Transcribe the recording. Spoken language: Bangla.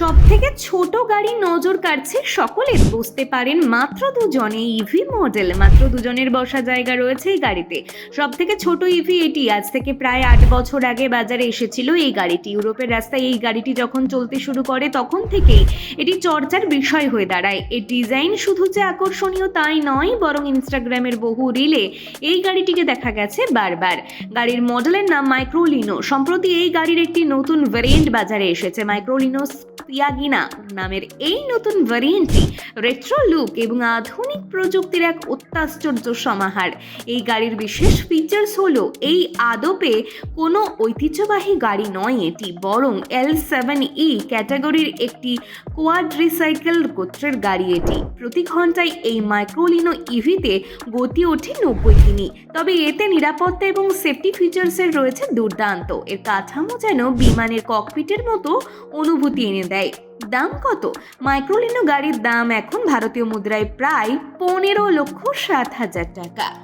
সব থেকে ছোট গাড়ি নজর কাটছে সকলের। বুঝতে পারেন, মাত্র দুজনে ইভি মডেল মাত্র দুজনের বসা জায়গা রয়েছে এই গাড়িতে। সব থেকে ছোট ইভি এটি, আজ থেকে প্রায় আট বছর আগে বাজারে এসেছিল এই গাড়িটি। ইউরোপের রাস্তায় এই গাড়িটি যখন চলতে শুরু করে, তখন থেকেই এটি চর্চার বিষয় হয়ে দাঁড়ায়। এর ডিজাইন শুধু যে আকর্ষণীয় তাই নয়, বরং ইনস্টাগ্রামের বহু রিলে এই গাড়িটিকে দেখা গেছে বারবার। গাড়ির মডেলের নাম মাইক্রোলিনো। সম্প্রতি এই গাড়ির একটি নতুন ভ্যারিয়েন্ট বাজারে এসেছে, মাইক্রোলিনো স্পিয়াগিনা নামের এই নতুন ভ্যারিয়েন্টটি রেট্রো লুক এবং আধুনিক প্রযুক্তির এক অত্যাশ্চর্য সমাহার। এই গাড়ির বিশেষ ফিচার্স হলো এই আদপে কোনো ঐতিহ্যবাহী গাড়ি নয় এটি, বরং এল সেভেন ই ক্যাটাগরির একটি কোয়াড্রিসাইকেল গোত্রের গাড়ি এটি। প্রতি ঘন্টায় এই মাইক্রোলিনো ইভিতে গতি ওঠে নব্বই কিমি, তবে এতে নিরাপত্তা এবং সেফটি ফিচার্সের রয়েছে দুর্দান্ত। এর কাঠামো যেন বিমানের ককপিটের মতো অনুভূতি এনে দেয়। দাম কত? মাইক্রোলিনো গাড়ির দাম এখন ভারতীয় মুদ্রায় প্রায় পনেরো লক্ষ সাত হাজার টাকা।